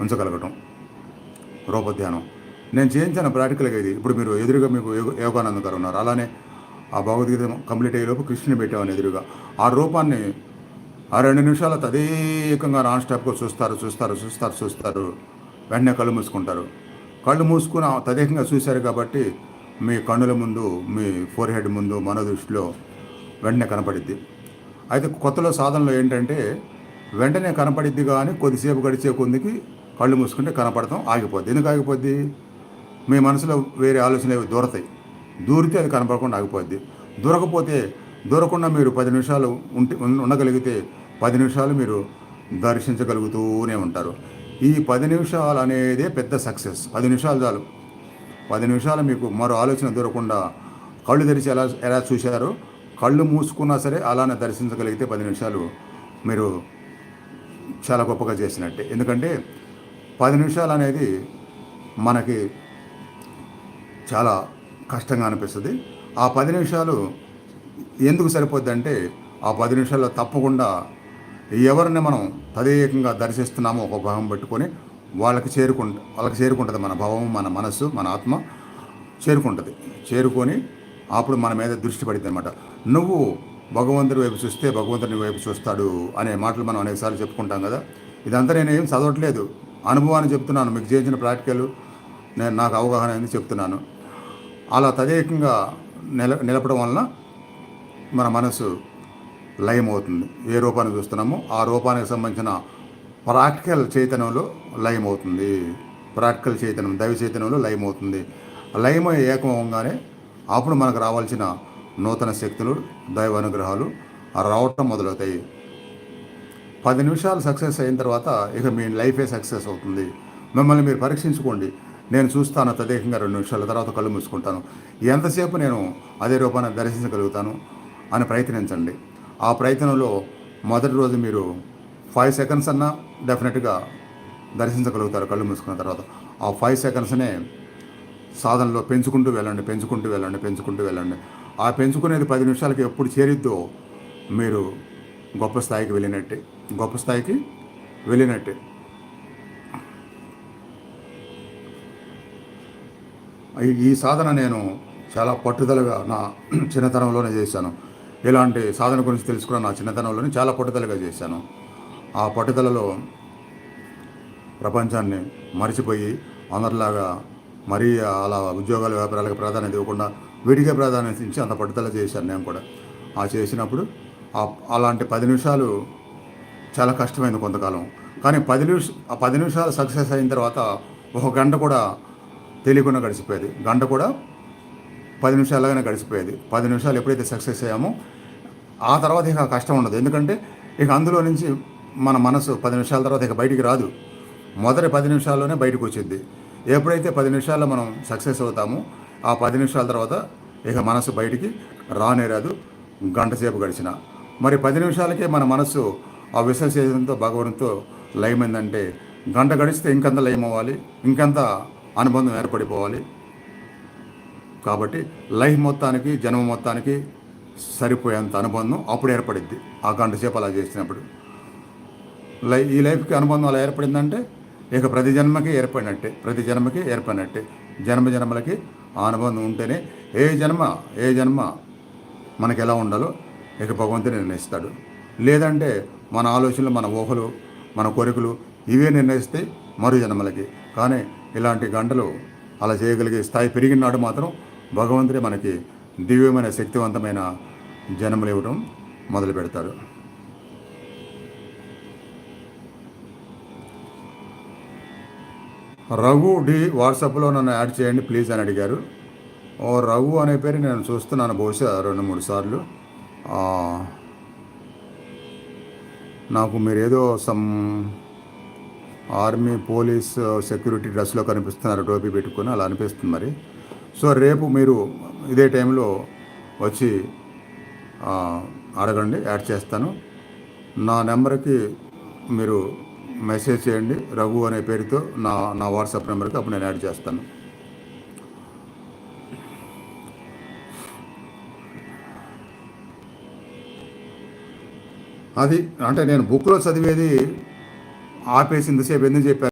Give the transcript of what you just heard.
ఉంచగలగటం. రూపధ్యానం. నేను చేయించిన ప్రాక్టికల్గా ఇది. ఇప్పుడు మీరు ఎదురుగా మీకు యోగ- యోగానంద గారు ఉన్నారు. అలానే ఆ భగవద్గీత కంప్లీట్ అయ్యేలోపు కృష్ణుని పెట్టామని ఎదురుగా. ఆ రూపాన్ని ఆ రెండు నిమిషాలు తదేకంగా నాన్ స్టాప్గా చూస్తారు చూస్తారు చూస్తారు చూస్తారు. వెంటనే కళ్ళు మూసుకుంటారు. కళ్ళు మూసుకుని తదేకంగా చూశారు కాబట్టి మీ కన్నుల ముందు మీ ఫోర్ హెడ్ ముందు మనోదృష్టిలో వెంటనే కనపడిద్ది. అయితే కొత్తలో సాధనలో ఏంటంటే వెంటనే కనపడిద్ది కానీ కొద్దిసేపు గడిచే కొందికి కళ్ళు మూసుకుంటే కనపడతాం ఆగిపోద్ది. ఎందుకు ఆగిపోద్ది? మీ మనసులో వేరే ఆలోచనలు దూరతాయి? దూరితే అది కనపడకుండా ఆగిపోద్ది. దూరకపోతే దూరకుండా మీరు పది నిమిషాలు ఉంటే ఉండగలిగితే పది నిమిషాలు మీరు దర్శించగలుగుతూనే ఉంటారు. ఈ పది నిమిషాలు అనేదే పెద్ద సక్సెస్. పది నిమిషాలు చాలు. పది నిమిషాలు మీకు మరో ఆలోచన దూరకుండా కళ్ళు తెరిచి ఎలా ఎలా చూశారో కళ్ళు మూసుకున్నా సరే అలానే దర్శించగలిగితే పది నిమిషాలు మీరు చాలా గొప్పగా చేసినట్టే. ఎందుకంటే పది నిమిషాలు అనేది మనకి చాలా కష్టంగా అనిపిస్తుంది. ఆ పది నిమిషాలు ఎందుకు సరిపోద్దంటే ఆ పది నిమిషాల్లో తప్పకుండా ఎవరిని మనం తదేకంగా దర్శిస్తున్నామో ఒక భావం పెట్టుకొని వాళ్ళకి చేరుకుంట వాళ్ళకి చేరుకుంటుంది మన భావం మన మనస్సు మన ఆత్మ చేరుకుంటుంది. చేరుకొని అప్పుడు మన మీద దృష్టి పడింది అనమాట నువ్వు భగవంతుడి వైపు చూస్తే భగవంతుని వైపు చూస్తాడు అనే మాటలు మనం అనేకసార్లు చెప్పుకుంటాం కదా. ఇదంతా నేను ఏం చదవట్లేదు. అనుభవాన్ని చెప్తున్నాను. మీకు చేసిన ప్రాక్టికల్ నేను నాకు అవగాహన అయింది చెప్తున్నాను. అలా తదేకంగా నిల నిలపడం వలన మన మనసు లయం అవుతుంది. ఏ రూపాన్ని చూస్తున్నామో ఆ రూపానికి సంబంధించిన ప్రాక్టికల్ చైతన్యంలో లయం అవుతుంది. ప్రాక్టికల్ చైతన్యం దైవ చైతన్యంలో లయం అవుతుంది. లయమై ఏకమవగానే అప్పుడు మనకు రావాల్సిన నూతన శక్తులు దైవ అనుగ్రహాలు రావటం మొదలవుతాయి. పది నిమిషాలు సక్సెస్ అయిన తర్వాత ఇక మీ లైఫే సక్సెస్ అవుతుంది. మిమ్మల్ని మీరు పరీక్షించుకోండి. నేను చూస్తాను తదేకంగా రెండు నిమిషాల తర్వాత కళ్ళు మూసుకుంటాను. ఎంతసేపు నేను అదే రూపాన్ని దర్శించగలుగుతాను అని ప్రయత్నించండి. ఆ ప్రయత్నంలో మొదటి రోజు మీరు ఫైవ్ సెకండ్స్ అన్నా డెఫినెట్గా దర్శించగలుగుతారు కళ్ళు మూసుకున్న తర్వాత. ఆ ఫైవ్ సెకండ్స్నే సాధనలో పెంచుకుంటూ వెళ్ళండి పెంచుకుంటూ వెళ్ళండి పెంచుకుంటూ వెళ్ళండి. ఆ పెంచుకునేది పది నిమిషాలకి ఎప్పుడు చేరిద్దో మీరు గొప్ప స్థాయికి వెళ్ళినట్టే. గొప్ప స్థాయికి వెళ్ళినట్టే. ఈ- సాధన నేను చాలా పట్టుదలగా నా చిన్నతనంలోనే చేశాను. ఇలాంటి సాధన గురించి తెలుసుకున్న నా చిన్నతనంలోనే చాలా పట్టుదలగా చేశాను. ఆ పట్టుదలలో ప్రపంచాన్ని మరిచిపోయి అందరిలాగా మరీ అలా ఉద్యోగాల వ్యాపారాలకు ప్రాధాన్యత ఇవ్వకుండా వీటికే ప్రాధాన్యత ఇచ్చి అంత పట్టుదల చేశాను నేను కూడా. ఆ చేసినప్పుడు ఆ అలాంటి పది నిమిషాలు చాలా కష్టమైంది కొంతకాలం. కానీ పది నిమిష ఆ పది నిమిషాలు సక్సెస్ అయిన తర్వాత ఒక గంట కూడా తెలియకుండా గడిచిపోయేది. గంట కూడా పది నిమిషాలుగానే గడిచిపోయేది. పది నిమిషాలు ఎప్పుడైతే సక్సెస్ అయ్యామో ఆ తర్వాత ఇక కష్టం ఉండదు. ఎందుకంటే ఇక అందులో నుంచి మన మనసు పది నిమిషాల తర్వాత ఇక బయటికి రాదు. మొదటి పది నిమిషాల్లోనే బయటకు వచ్చింది. ఎప్పుడైతే పది నిమిషాల్లో మనం సక్సెస్ అవుతామో ఆ పది నిమిషాల తర్వాత ఇక మనసు బయటికి రానే రాదు. గంట సేపు గడిచిన. మరి పది నిమిషాలకే మన మనస్సు ఆ విశ్వసేదంతో భగవంతుతో లయమైందంటే గంట గడిస్తే ఇంకంత లయం అవ్వాలి ఇంకంత అనుబంధం ఏర్పడిపోవాలి. కాబట్టి లైఫ్ మొత్తానికి జన్మ మొత్తానికి సరిపోయేంత అనుబంధం అప్పుడు ఏర్పడిద్ది. ఆ గంట సేపు అలా చేసినప్పుడు. లై ఈ లైఫ్కి అనుబంధం అలా ఏర్పడిందంటే ఇక ప్రతి జన్మకి ఏర్పడినట్టే ప్రతి జన్మకి ఏర్పడినట్టే. జన్మ జన్మలకి ఆ అనుబంధం ఉంటేనే ఏ జన్మ ఏ జన్మ మనకి ఎలా ఉండాలో ఇక భగవంతుడు నిర్ణయిస్తాడు. లేదంటే మన ఆలోచనలు మన ఊహలు మన కోరికలు ఇవే నిర్ణయిస్తాయి మరు జన్మలకి. కానీ ఇలాంటి గంటలు అలా చేయగలిగే స్థాయి పెరిగినాడు మాత్రం భగవంతుడే మనకి దివ్యమైన శక్తివంతమైన జన్మలు ఇవ్వడం మొదలు పెడతాడు. రఘు డి వాట్సాప్లో నన్ను యాడ్ చేయండి ప్లీజ్ అని అడిగారు. ఓ రఘు అనే పేరు నేను చూస్తున్నాను బహుశా రెండు మూడు సార్లు. నాకు మీరేదో సమ్ ఆర్మీ పోలీస్ సెక్యూరిటీ డ్రెస్లో కనిపిస్తున్నారు టోపీ పెట్టుకొని అలా అనిపిస్తుంది మరి. సో రేపు మీరు ఇదే టైంలో వచ్చి అడగండి యాడ్ చేస్తాను. నా నెంబర్కి మీరు మెసేజ్ చేయండి. రఘు అనే పేరుతో నా నా వాట్సాప్ నెంబర్కి అప్పుడు నేను యాడ్ చేస్తాను. అది అంటే నేను బుక్లో చదివేది ఆపేసి ఇంతసేపు ఎందుకు చెప్పాను